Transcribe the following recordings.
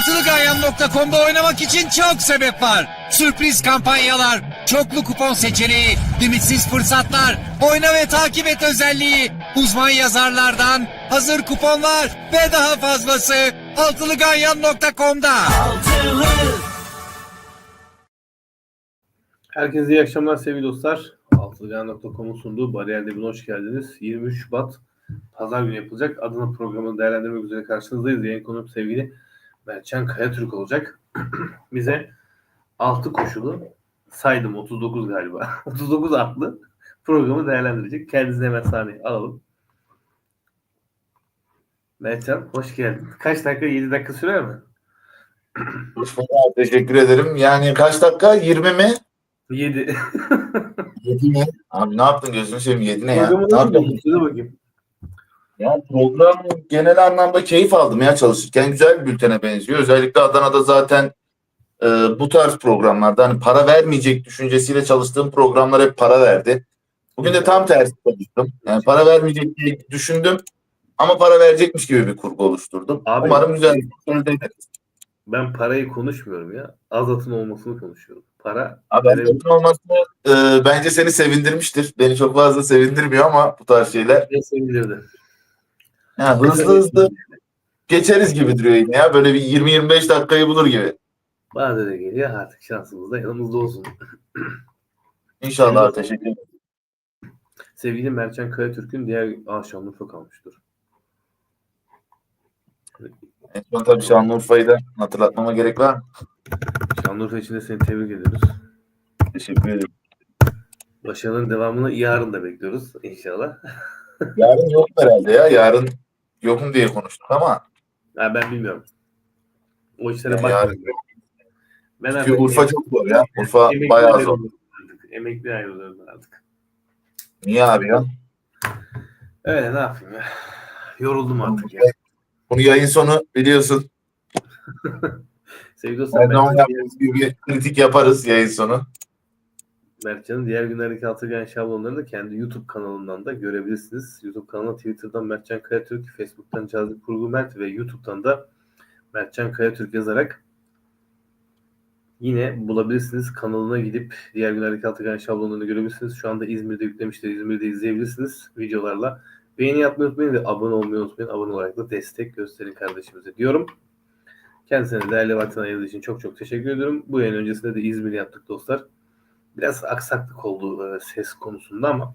Altılıganyan.com'da oynamak için çok sebep var. Sürpriz kampanyalar, çoklu kupon seçeneği, limitsiz fırsatlar, oyna ve takip et özelliği, uzman yazarlardan hazır kuponlar ve daha fazlası Altılıganyan.com'da. Herkese iyi akşamlar sevgili dostlar. Altılgan.com'un sunduğu Bariyer hoş geldiniz. 23 Şubat Pazar günü yapılacak Adana programını değerlendirmek üzere karşınızdayız. Yayın konuğum sevgili Mertcan Kayatürk olacak. Bize 6 koşulu saydım 39 galiba. 39 atlı programı değerlendirecek. Kendisini hemen sahneye alalım. Mertcan hoş geldin. Kaç dakika? 7 dakika sürer mi? Hoş bulduk Teşekkür ederim. Yani kaç dakika? 20 mi? 7. 7 mi? Abi ne yaptın gözünü seveyim 7 ne ya? Ne yaptın? Söyle bakayım. Ya program genel anlamda keyif aldım ya çalışırken. Güzel bir bültene benziyor. Özellikle Adana'da zaten e, bu tarz programlarda hani para vermeyecek düşüncesiyle çalıştığım programlar hep para verdi. Bugün de tam tersi çalıştım. Yani para vermeyecek diye düşündüm ama para verecekmiş gibi bir kurgu oluşturdum. Abi- Umarım güzel bir. Ben parayı konuşmuyorum ya. Azatın olmasını konuşuyorum. Para Abi Adana'nın olması e, bence seni sevindirmiştir. Beni çok fazla sevindirmiyor ama bu tarz şeyler. ne sevindirdi. Ha, hızlı hızlı geçeriz gibi duruyor yine ya. Böyle bir 20-25 dakikayı bulur gibi. Bana da geliyor artık şansımız da yanımızda olsun. İnşallah teşekkür ederim. Sevgili Mertcan Kayatürk'ün diğer Aa Şanlıurfa kalmıştır. En son tabii Şanlıurfa'yı da hatırlatmama gerek var mı? Şanlıurfa için de seni tebrik ediyoruz. Teşekkür ederim. Başarının devamını yarın da bekliyoruz inşallah. Yarın yok herhalde ya. Yarın yokum diye konuştuk ama Ha, ben bilmiyorum. O işlere yani bakmıyorum. Ben Çünkü Urfa çok zor ya. Urfa emekli bayağı zor. artık. Emekli ayrılıyorum ben artık. Niye abi ya? Öyle ne yapayım ya. Yoruldum artık ya. Bunu yayın sonu biliyorsun. Sevgili dostlar Mertcan, yaptığımız gibi bir kritik yaparız yayın sonu. Mertcan'ın diğer günlerdeki altıgen şablonlarını da kendi YouTube kanalından da görebilirsiniz. YouTube kanalına Twitter'dan Mertcan Kayatürk, Facebook'tan Cazip Kurgu Mert ve YouTube'dan da Mertcan Kayatürk yazarak yine bulabilirsiniz. Kanalına gidip diğer günlerdeki altıgen şablonlarını görebilirsiniz. Şu anda İzmir'de yüklemişler. İzmir'de izleyebilirsiniz videolarla. Beğeni yapmayı unutmayın ve abone olmayı unutmayın. Abone olarak da destek gösterin kardeşimize diyorum. Kendisine değerli vaktin ayırdığı için çok çok teşekkür ediyorum. Bu yayın öncesinde de İzmir yaptık dostlar biraz aksaklık oldu e, ses konusunda ama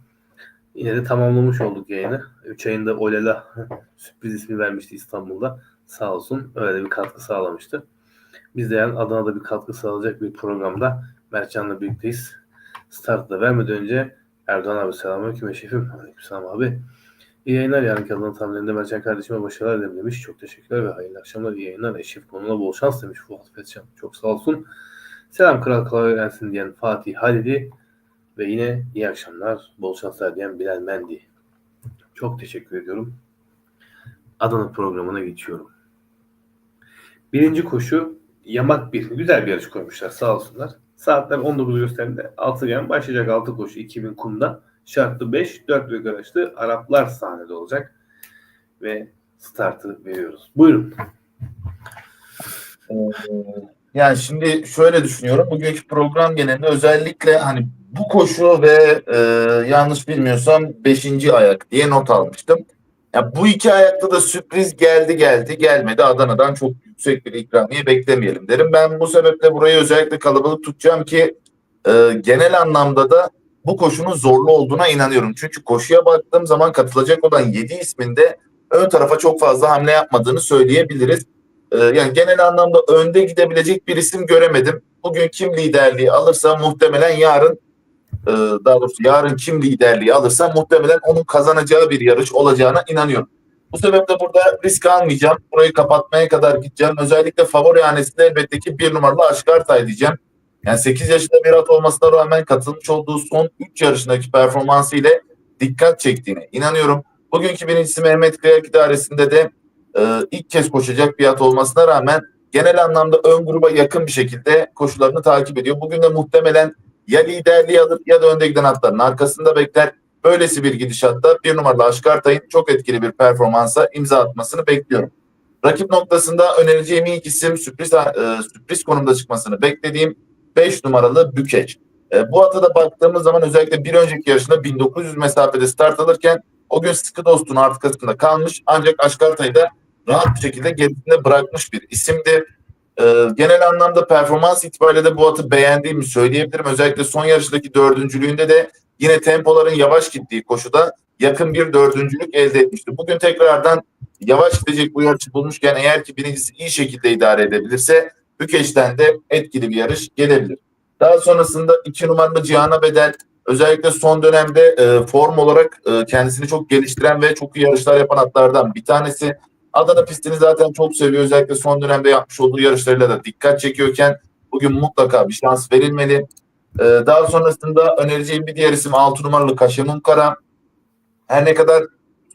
yine de tamamlamış olduk yayını. 3 ayında Olela sürpriz ismi vermişti İstanbul'da. Sağ olsun öyle bir katkı sağlamıştı. Biz de yani Adana'da bir katkı sağlayacak bir programda Mertcan'la birlikteyiz. Startı da vermeden önce Erdoğan abi selamünaleyküm eşefim. Aleykümselam abi. İyi yayınlar yarınki Adana tahminlerinde Mertcan kardeşime başarılar dilerim demiş. Çok teşekkürler ve hayırlı akşamlar. İyi yayınlar. Eşif konuna bol şans demiş Fuat Fetcan. Çok sağ olsun. Selam Kral Kolay gelsin diyen Fatih Halidi ve yine iyi akşamlar, bol şanslar diyen Bilal Mendi. Çok teşekkür ediyorum. Adana programına geçiyorum. Birinci koşu yamak bir. Güzel bir yarış koymuşlar sağ olsunlar. Saatler 19 gösterinde altıgen başlayacak 6 koşu 2000 kumda. Şartlı 5, 4 ve araçlı Araplar sahnede olacak. Ve startı veriyoruz. Buyurun. Ee, Yani şimdi şöyle düşünüyorum. Bugünkü program genelinde özellikle hani bu koşu ve e, yanlış bilmiyorsam 5. ayak diye not almıştım. Ya bu iki ayakta da sürpriz geldi geldi gelmedi. Adana'dan çok yüksek bir ikramiye beklemeyelim derim. Ben bu sebeple burayı özellikle kalabalık tutacağım ki e, genel anlamda da bu koşunun zorlu olduğuna inanıyorum. Çünkü koşuya baktığım zaman katılacak olan 7 isminde ön tarafa çok fazla hamle yapmadığını söyleyebiliriz. Ee, yani genel anlamda önde gidebilecek bir isim göremedim. Bugün kim liderliği alırsa muhtemelen yarın e, daha doğrusu yarın kim liderliği alırsa muhtemelen onun kazanacağı bir yarış olacağına inanıyorum. Bu sebeple burada risk almayacağım. Burayı kapatmaya kadar gideceğim. Özellikle favori hanesinde elbette ki bir numaralı Aşkartay diyeceğim. Yani 8 yaşında bir at olmasına rağmen katılmış olduğu son 3 yarışındaki performansı ile dikkat çektiğine inanıyorum. Bugünkü birincisi Mehmet Kıyak idaresinde de e, ilk kez koşacak bir at olmasına rağmen genel anlamda ön gruba yakın bir şekilde koşularını takip ediyor. Bugün de muhtemelen ya liderliği alır ya da önde giden atların arkasında bekler. Böylesi bir gidişatta bir numaralı Aşkartay'ın çok etkili bir performansa imza atmasını bekliyorum. Rakip noktasında önereceğim ilk isim sürpriz e, sürpriz konumda çıkmasını beklediğim 5 numaralı Bükeç. E, bu ata da baktığımız zaman özellikle bir önceki yarışında 1900 mesafede start alırken o gün sıkı dostun arkasında kalmış ancak Aşkartay'ı da rahat bir şekilde gerisinde bırakmış bir isimdi. E, genel anlamda performans itibariyle de bu atı beğendiğimi söyleyebilirim. Özellikle son yarıştaki dördüncülüğünde de yine tempoların yavaş gittiği koşuda yakın bir dördüncülük elde etmişti. Bugün tekrardan yavaş gidecek bu yarışı bulmuşken eğer ki birincisi iyi şekilde idare edebilirse Bükeş'ten de etkili bir yarış gelebilir. Daha sonrasında iki numaralı Cihan'a Bedel özellikle son dönemde e, form olarak e, kendisini çok geliştiren ve çok iyi yarışlar yapan atlardan bir tanesi. Adana pistini zaten çok seviyor. Özellikle son dönemde yapmış olduğu yarışlarıyla da dikkat çekiyorken bugün mutlaka bir şans verilmeli. E, daha sonrasında önereceğim bir diğer isim 6 numaralı Kaşemun Kara. Her ne kadar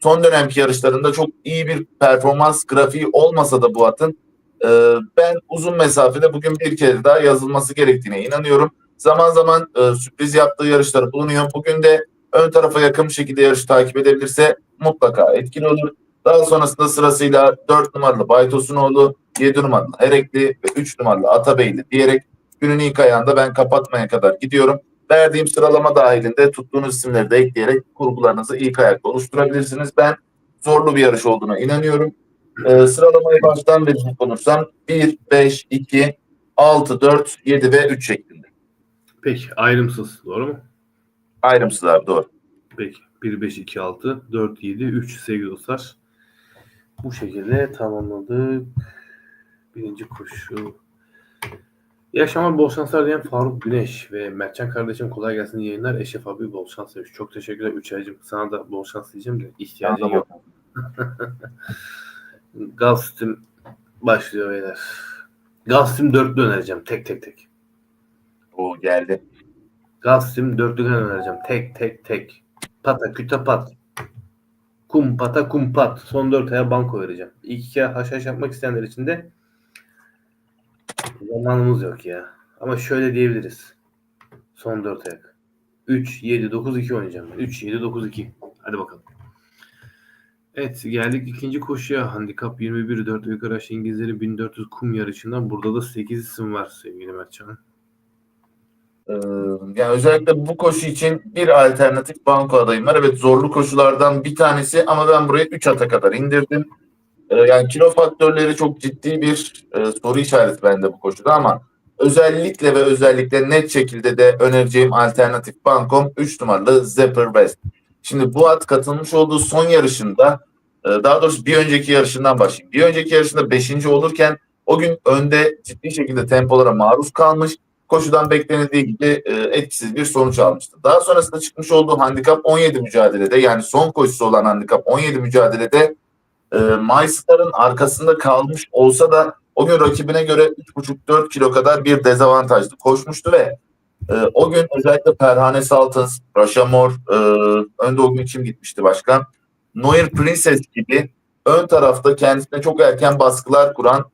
son dönemki yarışlarında çok iyi bir performans grafiği olmasa da bu atın e, ben uzun mesafede bugün bir kere daha yazılması gerektiğine inanıyorum. Zaman zaman e, sürpriz yaptığı yarışları bulunuyor. Bugün de ön tarafa yakın şekilde yarışı takip edebilirse mutlaka etkili olur. Daha sonrasında sırasıyla 4 numaralı Baytosunoğlu, 7 numaralı Herekli ve 3 numaralı Atabeyli diyerek günün ilk ayağında ben kapatmaya kadar gidiyorum. Verdiğim sıralama dahilinde tuttuğunuz isimleri de ekleyerek kurgularınızı ilk ayakta oluşturabilirsiniz. Ben zorlu bir yarış olduğuna inanıyorum. Ee, sıralamayı baştan verecek olursam 1, 5, 2, 6, 4, 7 ve 3 şeklinde. Peki ayrımsız doğru mu? Ayrımsız abi doğru. Peki 1, 5, 2, 6, 4, 7, 3 sevgili dostlar. Bu şekilde tamamladık. Birinci koşu. İyi akşamlar bol şanslar diyen Faruk Güneş ve Mertcan kardeşim kolay gelsin yayınlar. Eşref abi bol şans demiş. Çok teşekkürler Üç aycım. Sana da bol şans diyeceğim de ihtiyacın yok. Gulfstream başlıyor beyler. Gulfstream dörtlü önereceğim tek tek tek. O geldi. Gulfstream dörtlüden önereceğim tek tek tek. Pata küte pat. Kum pata kum pat. Son dört aya banko vereceğim. İlk iki ay haşhaş yapmak isteyenler için de zamanımız yok ya. Ama şöyle diyebiliriz. Son dört ayak. 3, 7, 9, 2 oynayacağım. 3, 7, 9, 2. Hadi bakalım. Evet geldik ikinci koşuya. Handikap 21 4 yukarı aşağı İngilizleri 1400 kum yarışından. Burada da 8 isim var sevgili Mertcan. Ee, yani özellikle bu koşu için bir alternatif banko adayım var. Evet zorlu koşulardan bir tanesi ama ben burayı 3 ata kadar indirdim. Ee, yani kilo faktörleri çok ciddi bir e, soru işareti bende bu koşuda ama özellikle ve özellikle net şekilde de önereceğim alternatif bankom 3 numaralı Zephyr West. Şimdi bu at katılmış olduğu son yarışında e, daha doğrusu bir önceki yarışından başlayayım. Bir önceki yarışında 5. olurken o gün önde ciddi şekilde tempolara maruz kalmış. Koşudan beklenildiği gibi e, etkisiz bir sonuç almıştı. Daha sonrasında çıkmış olduğu handikap 17 mücadelede yani son koşusu olan handikap 17 mücadelede e, MyStar'ın arkasında kalmış olsa da o gün rakibine göre 3,5-4 kilo kadar bir dezavantajlı koşmuştu ve e, o gün özellikle Perhane Saltans, Raşamor, e, önde o gün kim gitmişti başkan? Noir Princess gibi ön tarafta kendisine çok erken baskılar kuran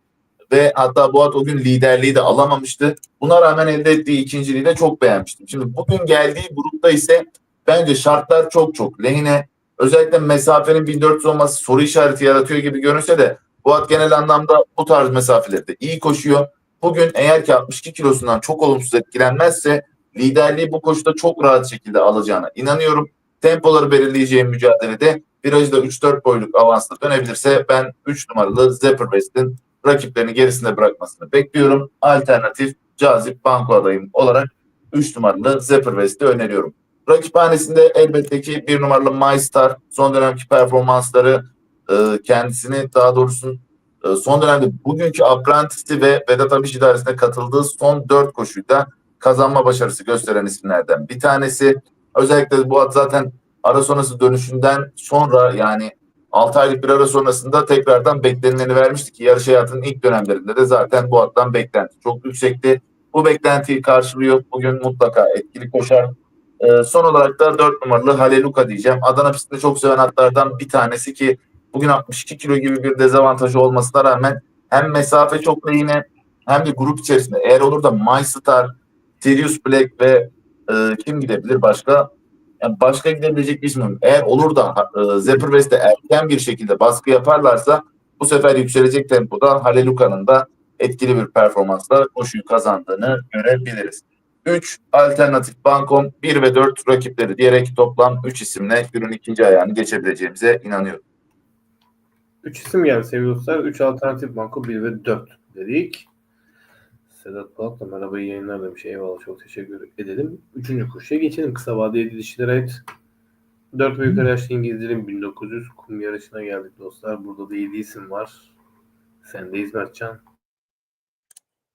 ve hatta bu at o gün liderliği de alamamıştı. Buna rağmen elde ettiği ikinciliği de çok beğenmiştim. Şimdi bugün geldiği grupta ise bence şartlar çok çok lehine. Özellikle mesafenin 1400 olması soru işareti yaratıyor gibi görünse de bu at genel anlamda bu tarz mesafelerde iyi koşuyor. Bugün eğer ki 62 kilosundan çok olumsuz etkilenmezse liderliği bu koşuda çok rahat şekilde alacağına inanıyorum. Tempoları belirleyeceğim mücadelede virajda 3-4 boyluk avansla dönebilirse ben 3 numaralı Zephyr West'in rakiplerini gerisinde bırakmasını bekliyorum. Alternatif cazip banko adayım olarak 3 numaralı Zephyr West'i öneriyorum. Rakiphanesinde elbette ki 1 numaralı MyStar son dönemki performansları e, kendisini daha doğrusu e, son dönemde bugünkü Apprentice'i ve Vedat Abiş idaresine katıldığı son 4 koşuyla kazanma başarısı gösteren isimlerden bir tanesi. Özellikle bu at zaten ara sonrası dönüşünden sonra yani 6 aylık bir ara sonrasında tekrardan beklenileni vermişti ki yarış hayatının ilk dönemlerinde de zaten bu attan beklenti çok yüksekti. Bu beklentiyi karşılıyor. Bugün mutlaka etkili koşar. Ee, son olarak da 4 numaralı Haleluka diyeceğim. Adana pistinde çok seven atlardan bir tanesi ki bugün 62 kilo gibi bir dezavantajı olmasına rağmen hem mesafe çok lehine hem de grup içerisinde eğer olur da MyStar, Sirius Black ve e, kim gidebilir başka? Yani başka gidebilecek bir yok. Eğer olur da e, Zephyr West'e erken bir şekilde baskı yaparlarsa bu sefer yükselecek tempoda Haleluka'nın da etkili bir performansla koşuyu kazandığını görebiliriz. 3 alternatif bankom 1 ve 4 rakipleri diyerek toplam 3 isimle günün ikinci ayağını geçebileceğimize inanıyorum. 3 isim geldi sevgili dostlar. 3 alternatif banko 1 ve 4 dedik. Sedat Polat merhaba iyi yayınlar demiş. Eyvallah çok teşekkür edelim. Üçüncü koşuya geçelim. Kısa vadeli dişilere ait 4 ve yukarı İngilizlerin 1900 kum yarışına geldik dostlar. Burada da 7 isim var. Sendeyiz Mertcan.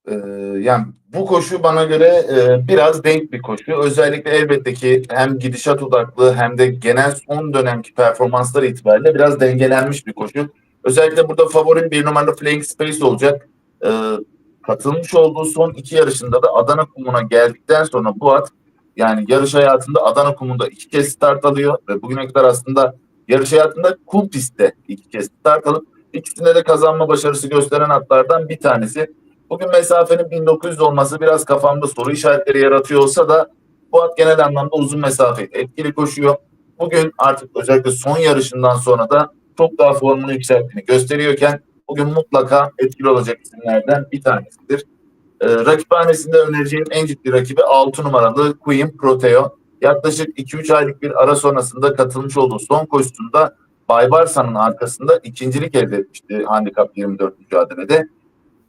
Ee, yani bu koşu bana göre e, biraz denk bir koşu. Özellikle elbette ki hem gidişat odaklı hem de genel son dönemki performanslar itibariyle biraz dengelenmiş bir koşu. Özellikle burada favorim bir numaralı Flying Space olacak. Ee, katılmış olduğu son iki yarışında da Adana kumuna geldikten sonra bu at yani yarış hayatında Adana kumunda iki kez start alıyor ve bugüne kadar aslında yarış hayatında kum pistte iki kez start alıp ikisinde de kazanma başarısı gösteren atlardan bir tanesi. Bugün mesafenin 1900 olması biraz kafamda soru işaretleri yaratıyor olsa da bu at genel anlamda uzun mesafeli etkili koşuyor. Bugün artık özellikle son yarışından sonra da çok daha formunu yükselttiğini gösteriyorken bugün mutlaka etkili olacak isimlerden bir tanesidir. Ee, rakiphanesinde önereceğim en ciddi rakibi 6 numaralı Queen Proteo. Yaklaşık 2-3 aylık bir ara sonrasında katılmış olduğu son koşusunda Bay Barsa'nın arkasında ikincilik elde etmişti Handikap 24 mücadelede.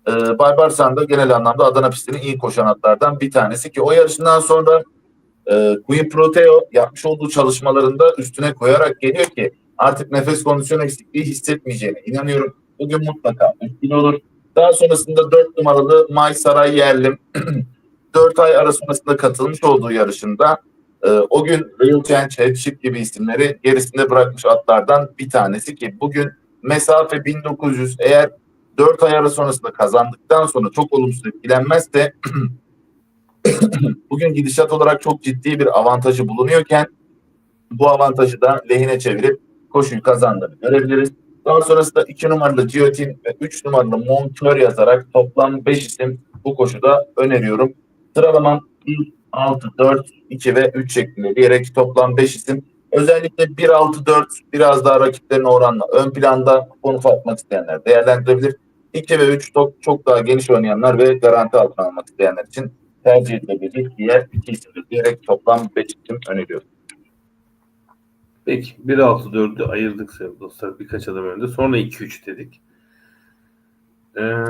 Ee, Bay Barsan da genel anlamda Adana pistinin iyi koşan atlardan bir tanesi ki o yarışından sonra e, Queen Proteo yapmış olduğu çalışmalarında üstüne koyarak geliyor ki artık nefes kondisyon eksikliği hissetmeyeceğine inanıyorum. Bugün mutlaka etkili olur. Daha sonrasında 4 numaralı May Saray Yerlim 4 ay ara sonrasında katılmış olduğu yarışında e, o gün Real Change, Headship gibi isimleri gerisinde bırakmış atlardan bir tanesi ki bugün mesafe 1900 eğer 4 ay ara sonrasında kazandıktan sonra çok olumsuz etkilenmezse bugün gidişat olarak çok ciddi bir avantajı bulunuyorken bu avantajı da lehine çevirip koşuyu kazandığını görebiliriz. Daha sonrasında 2 numaralı Giotin ve 3 numaralı Montör yazarak toplam 5 isim bu koşuda öneriyorum. Sıralamam 1, 6, 4, 2 ve 3 şeklinde diyerek toplam 5 isim. Özellikle 1, 6, 4 biraz daha rakiplerine oranla ön planda kuponu atmak isteyenler değerlendirebilir. 2 ve 3 çok, çok daha geniş oynayanlar ve garanti altına almak isteyenler için tercih edilebilecek diğer iki isimdir diyerek toplam 5 isim öneriyorum. Peki 1-6-4'ü ayırdık sevgili dostlar birkaç adım önde. Sonra 2-3 dedik. Ee,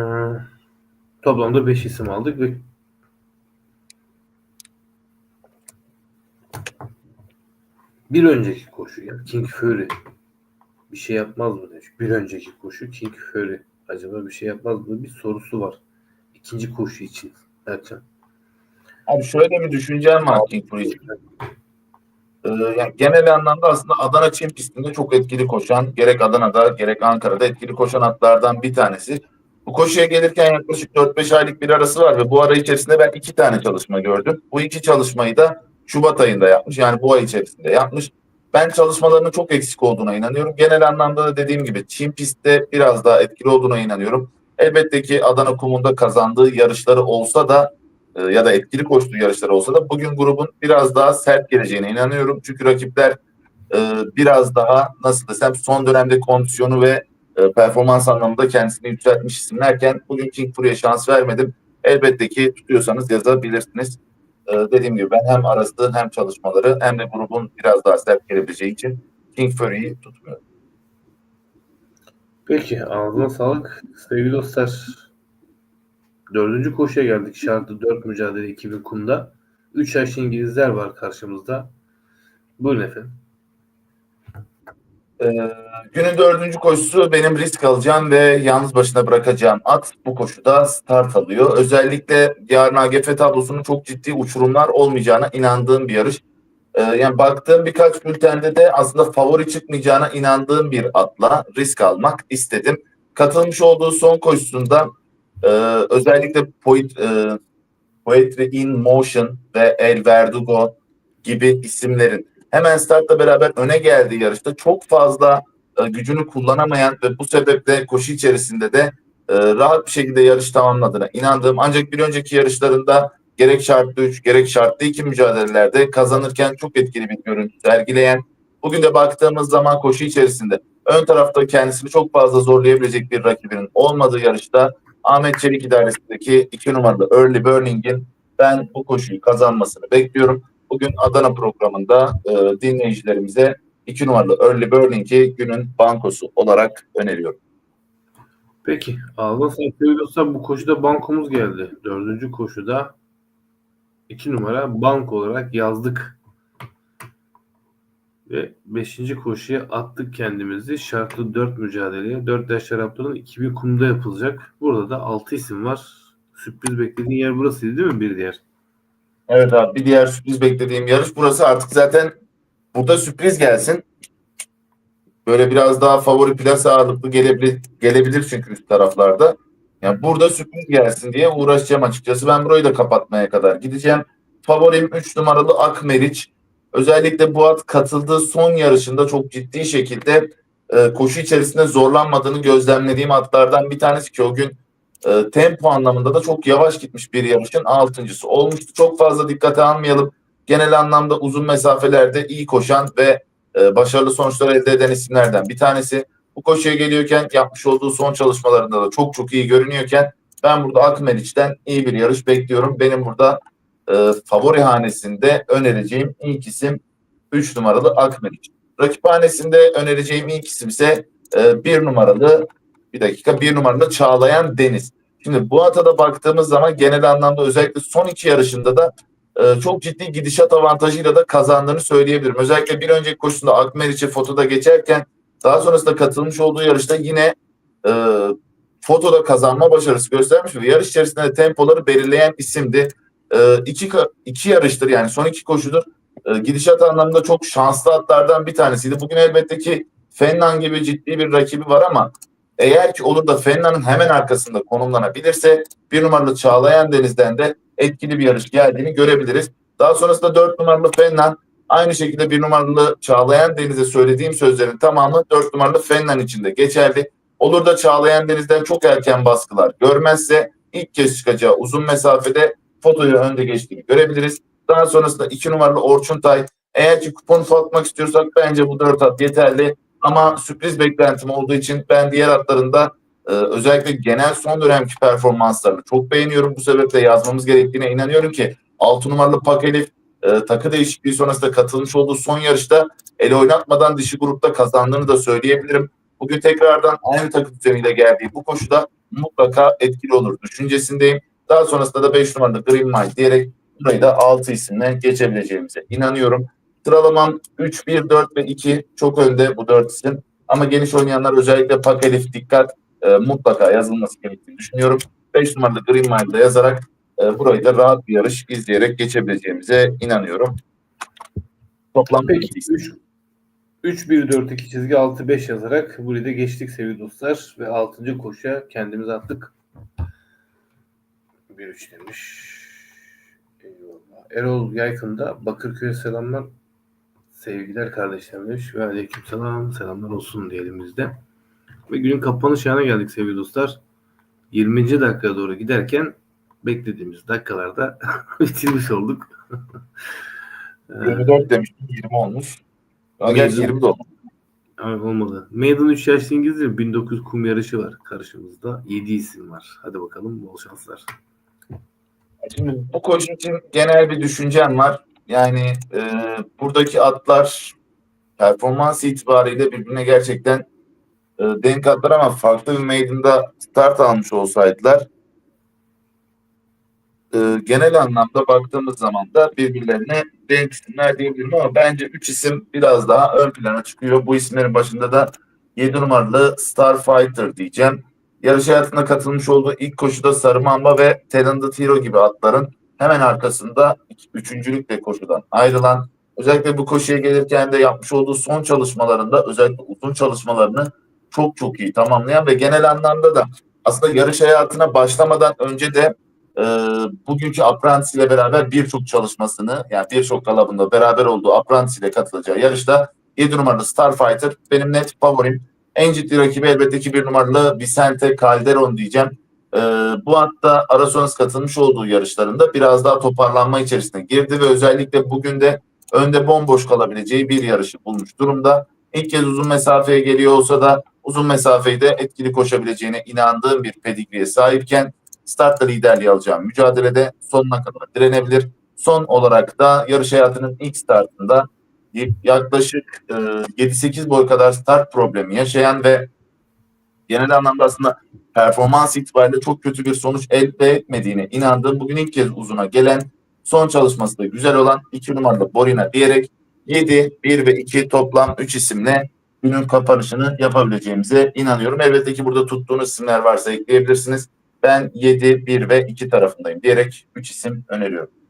toplamda 5 isim aldık ve bir önceki koşu ya King Fury bir şey yapmaz mı demiş. Bir önceki koşu King Fury acaba bir şey yapmaz mı bir sorusu var. İkinci koşu için. Ercan. Abi şöyle bir düşüncem var King Fury için. Ee, yani genel anlamda aslında Adana Çin pistinde çok etkili koşan, gerek Adana'da gerek Ankara'da etkili koşan atlardan bir tanesi. Bu koşuya gelirken yaklaşık 4-5 aylık bir arası var ve bu ara içerisinde ben iki tane çalışma gördüm. Bu iki çalışmayı da Şubat ayında yapmış. Yani bu ay içerisinde yapmış. Ben çalışmalarının çok eksik olduğuna inanıyorum. Genel anlamda da dediğim gibi Çin pistte biraz daha etkili olduğuna inanıyorum. Elbette ki Adana kumunda kazandığı yarışları olsa da ya da etkili koştuğu yarışlar olsa da bugün grubun biraz daha sert geleceğine inanıyorum. Çünkü rakipler e, biraz daha nasıl desem son dönemde kondisyonu ve e, performans anlamında kendisini yükseltmiş isimlerken bugün King Fury'e şans vermedim. Elbette ki tutuyorsanız yazabilirsiniz. E, dediğim gibi ben hem arası hem çalışmaları hem de grubun biraz daha sert gelebileceği için King Fury'yi tutmuyorum. Peki ağzına sağlık. Sevgili dostlar dördüncü koşuya geldik. Şartı 4 mücadele 2000 kumda. 3 yaş İngilizler var karşımızda. Buyurun efendim. Ee, günün dördüncü koşusu benim risk alacağım ve yalnız başına bırakacağım at bu koşuda start alıyor. Özellikle yarın AGF tablosunun çok ciddi uçurumlar olmayacağına inandığım bir yarış. Ee, yani baktığım birkaç bültende de aslında favori çıkmayacağına inandığım bir atla risk almak istedim. Katılmış olduğu son koşusunda e, özellikle Poet, e, Poetry in Motion ve El Verdugo gibi isimlerin hemen startla beraber öne geldiği yarışta çok fazla e, gücünü kullanamayan ve bu sebeple koşu içerisinde de e, rahat bir şekilde yarış tamamladığına inandığım ancak bir önceki yarışlarında gerek şartlı 3 gerek şartlı 2 mücadelelerde kazanırken çok etkili bir görüntü sergileyen bugün de baktığımız zaman koşu içerisinde ön tarafta kendisini çok fazla zorlayabilecek bir rakibinin olmadığı yarışta Ahmet Çelik idaresindeki iki numaralı Early Burning'in ben bu koşuyu kazanmasını bekliyorum. Bugün Adana programında e, dinleyicilerimize iki numaralı Early Burning'i günün bankosu olarak öneriyorum. Peki. Ağlan sen bu koşuda bankomuz geldi. Dördüncü koşuda iki numara bank olarak yazdık. Ve beşinci koşuya attık kendimizi. Şartlı dört mücadeleye. Dört yaş şarapların 2000 kumda yapılacak. Burada da altı isim var. Sürpriz beklediğin yer burasıydı değil mi bir diğer? Evet abi bir diğer sürpriz beklediğim yarış burası artık zaten burada sürpriz gelsin. Böyle biraz daha favori plasa ağırlıklı gelebilir, gelebilir çünkü üst taraflarda. Yani burada sürpriz gelsin diye uğraşacağım açıkçası. Ben burayı da kapatmaya kadar gideceğim. Favorim 3 numaralı Akmeriç. Özellikle bu at katıldığı son yarışında çok ciddi şekilde e, koşu içerisinde zorlanmadığını gözlemlediğim atlardan bir tanesi ki o gün e, tempo anlamında da çok yavaş gitmiş bir yarışın altıncısı olmuştu. Çok fazla dikkate almayalım. Genel anlamda uzun mesafelerde iyi koşan ve e, başarılı sonuçlar elde eden isimlerden bir tanesi. Bu koşuya geliyorken yapmış olduğu son çalışmalarında da çok çok iyi görünüyorken ben burada Akmeriç'ten iyi bir yarış bekliyorum. Benim burada e, favori hanesinde önereceğim ilk isim 3 numaralı Akmeriç. Rakip hanesinde önereceğim ilk isim ise e, 1 numaralı bir dakika bir numaralı Çağlayan Deniz. Şimdi bu ata da baktığımız zaman genel anlamda özellikle son iki yarışında da e, çok ciddi gidişat avantajıyla da kazandığını söyleyebilirim. Özellikle bir önceki koşusunda Akmeriç'e fotoda geçerken daha sonrasında katılmış olduğu yarışta yine e, fotoda kazanma başarısı göstermiş ve yarış içerisinde de tempoları belirleyen isimdi. E, iki, iki yarıştır yani son iki koşudur e, gidişat anlamında çok şanslı atlardan bir tanesiydi. Bugün elbette ki Fennan gibi ciddi bir rakibi var ama eğer ki olur da Fenna'nın hemen arkasında konumlanabilirse bir numaralı Çağlayan Deniz'den de etkili bir yarış geldiğini görebiliriz. Daha sonrasında dört numaralı Fennan aynı şekilde bir numaralı Çağlayan Deniz'e söylediğim sözlerin tamamı dört numaralı Fennan için de geçerli. Olur da Çağlayan Deniz'den çok erken baskılar görmezse ilk kez çıkacağı uzun mesafede fotoyu önde geçtiğini görebiliriz. Daha sonrasında iki numaralı Orçun Tay eğer ki kupon ufaltmak istiyorsak bence bu dört at yeterli. Ama sürpriz beklentim olduğu için ben diğer atlarında e, özellikle genel son dönemki performanslarını çok beğeniyorum. Bu sebeple yazmamız gerektiğine inanıyorum ki 6 numaralı Pak Elif e, takı değişikliği sonrasında katılmış olduğu son yarışta el oynatmadan dişi grupta kazandığını da söyleyebilirim. Bugün tekrardan aynı takı düzeniyle geldiği bu koşuda mutlaka etkili olur düşüncesindeyim. Daha sonrasında da 5 numaralı Green Mile diyerek burayı da 6 isimle geçebileceğimize inanıyorum. Sıralamam 3, 1, 4 ve 2 çok önde bu 4 isim. Ama geniş oynayanlar özellikle Pak Elif dikkat e, mutlaka yazılması gerektiğini düşünüyorum. 5 numaralı Green Mile'da yazarak e, burayı da rahat bir yarış izleyerek geçebileceğimize inanıyorum. Toplam Peki. 2 isim. 3 3 1 4 2 çizgi 6 5 yazarak burayı da geçtik sevgili dostlar ve 6. koşuya kendimizi attık. 1 3 demiş. Eyvallah. Erol Yaykın'da Bakırköy'e selamlar. Sevgiler kardeşlerim demiş ve aleykümselam selamlar olsun diyelim biz de. Ve günün kapanış yanına geldik sevgili dostlar. 20. dakikaya doğru giderken beklediğimiz dakikalarda bitirmiş olduk. Ee, 24 demiştim 20 olmuş. Ama gerçi 20 de oldu. Abi olmadı. Maiden 3 yaşlı İngilizce 1900 kum yarışı var karşımızda. 7 isim var. Hadi bakalım bol şanslar. Şimdi bu koşu için genel bir düşüncem var. Yani e, buradaki atlar performans itibariyle birbirine gerçekten e, denk atlar ama farklı bir meydanda start almış olsaydılar e, genel anlamda baktığımız zaman da birbirlerine denk isimler diyebilirim ama bence 3 isim biraz daha ön plana çıkıyor. Bu isimlerin başında da 7 numaralı Starfighter diyeceğim. Yarış hayatında katılmış olduğu ilk koşuda Sarı Mamba ve Talented Hero gibi atların hemen arkasında üçüncülükle koşudan ayrılan özellikle bu koşuya gelirken de yapmış olduğu son çalışmalarında özellikle uzun çalışmalarını çok çok iyi tamamlayan ve genel anlamda da aslında yarış hayatına başlamadan önce de e, bugünkü Apprentice ile beraber birçok çalışmasını yani birçok galabında beraber olduğu Apprentice ile katılacağı yarışta 7 numaralı Starfighter benim net favorim. En ciddi rakibi elbette ki bir numaralı Vicente Calderon diyeceğim. Ee, bu hatta ara sonrası katılmış olduğu yarışlarında biraz daha toparlanma içerisine girdi ve özellikle bugün de önde bomboş kalabileceği bir yarışı bulmuş durumda. İlk kez uzun mesafeye geliyor olsa da uzun mesafeyi de etkili koşabileceğine inandığım bir pedigriye sahipken startta liderliği alacağım mücadelede sonuna kadar direnebilir. Son olarak da yarış hayatının ilk startında yaklaşık e, 7-8 boy kadar start problemi yaşayan ve genel anlamda aslında performans itibariyle çok kötü bir sonuç elde etmediğine inandığım bugün ilk kez uzuna gelen son çalışması da güzel olan 2 numaralı Borina diyerek 7, 1 ve 2 toplam 3 isimle günün kapanışını yapabileceğimize inanıyorum. Elbette ki burada tuttuğunuz isimler varsa ekleyebilirsiniz. Ben 7, 1 ve 2 tarafındayım diyerek 3 isim öneriyorum.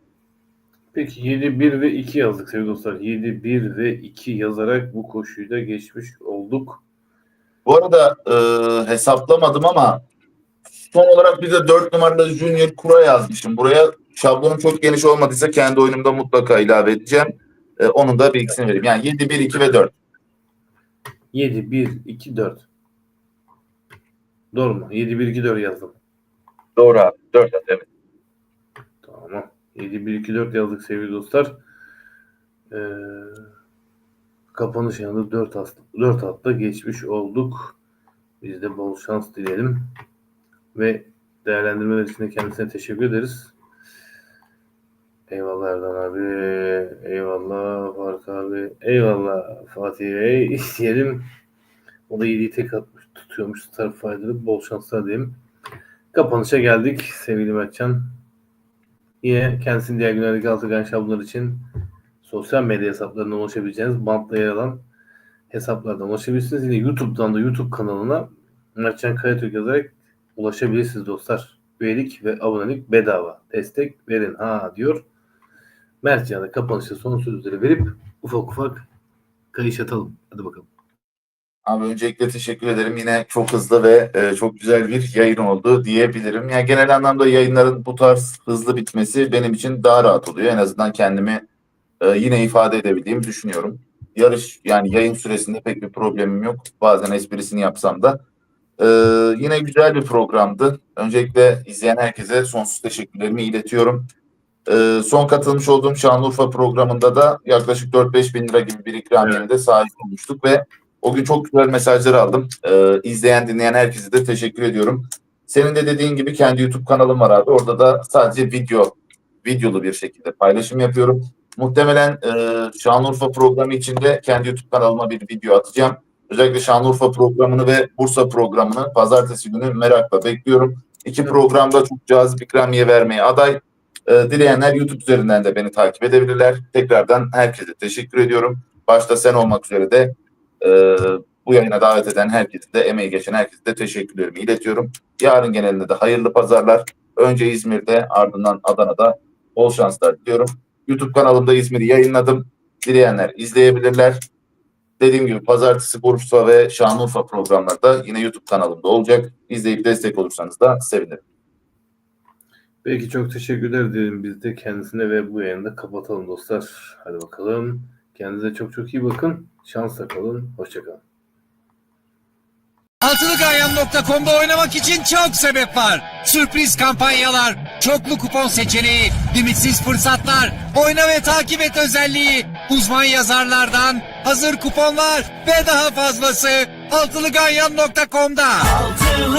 Peki 7, 1 ve 2 yazdık sevgili dostlar. 7, 1 ve 2 yazarak bu koşuyu da geçmiş olduk. Bu arada e, hesaplamadım ama son olarak bir de 4 numaralı Junior Kura yazmışım. Buraya şablonum çok geniş olmadıysa kendi oyunumda mutlaka ilave edeceğim. E, onun da bilgisini vereyim. Yani 7, 1, 2 ve 4. 7, 1, 2, 4. Doğru mu? 7, 1, 2, 4 yazdım. Doğru abi. 4 evet. Tamam. 7, 1, 2, 4 yazdık sevgili dostlar. Ee, kapanış yanında 4 at, 4 atla geçmiş olduk. Biz de bol şans dileyelim. Ve değerlendirmeler için de kendisine teşekkür ederiz. Eyvallah Erdan abi. Eyvallah Faruk abi. Eyvallah Fatih Bey. Diyelim. O da 7'yi tek atmış. Tutuyormuş taraf faydalı. Bol şanslar diyelim. Kapanışa geldik sevgili Mertcan. Yine kendisinin diğer günlerdeki altıgen şablonlar için sosyal medya hesaplarına ulaşabileceğiniz bantla yer alan hesaplardan ulaşabilirsiniz. Yine YouTube'dan da YouTube kanalına Mertcan Karatürk yazarak ulaşabilirsiniz dostlar. Üyelik ve abonelik bedava. Destek verin ha diyor. Mertcan'a kapanışta son sözleri verip ufak ufak kayış atalım. Hadi bakalım. Abi öncelikle teşekkür ederim. Yine çok hızlı ve e, çok güzel bir yayın oldu diyebilirim. Yani genel anlamda yayınların bu tarz hızlı bitmesi benim için daha rahat oluyor. En azından kendimi e, yine ifade edebildiğimi düşünüyorum. Yarış yani yayın süresinde pek bir problemim yok. Bazen esprisini yapsam da. E, yine güzel bir programdı. Öncelikle izleyen herkese sonsuz teşekkürlerimi iletiyorum. E, son katılmış olduğum Şanlıurfa programında da yaklaşık 4-5 bin lira gibi bir ikramiyenin de sahip olmuştuk ve o gün çok güzel mesajlar aldım. Ee, izleyen, dinleyen herkese de teşekkür ediyorum. Senin de dediğin gibi kendi YouTube kanalım var abi. Orada da sadece video, videolu bir şekilde paylaşım yapıyorum. Muhtemelen e, Şanlıurfa programı içinde kendi YouTube kanalıma bir video atacağım. Özellikle Şanlıurfa programını ve Bursa programını pazartesi günü merakla bekliyorum. İki programda çok cazip ikramiye vermeye aday. E, dileyenler YouTube üzerinden de beni takip edebilirler. Tekrardan herkese teşekkür ediyorum. Başta sen olmak üzere de ee, bu yayına davet eden herkese de emeği geçen herkese de teşekkürlerimi iletiyorum. Yarın genelinde de hayırlı pazarlar. Önce İzmir'de ardından Adana'da bol şanslar diliyorum. YouTube kanalımda İzmir'i yayınladım. Dileyenler izleyebilirler. Dediğim gibi pazartesi Bursa ve Şanlıurfa programları da yine YouTube kanalımda olacak. İzleyip destek olursanız da sevinirim. Peki çok teşekkürler diyelim biz de kendisine ve bu yayını da kapatalım dostlar. Hadi bakalım. Kendinize çok çok iyi bakın. Şansla kalın. Hoşçakalın. Altılıganyan.com'da oynamak için çok sebep var. Sürpriz kampanyalar, çoklu kupon seçeneği, limitsiz fırsatlar, oyna ve takip et özelliği, uzman yazarlardan hazır kuponlar ve daha fazlası Altılıganyan.com'da. Altılı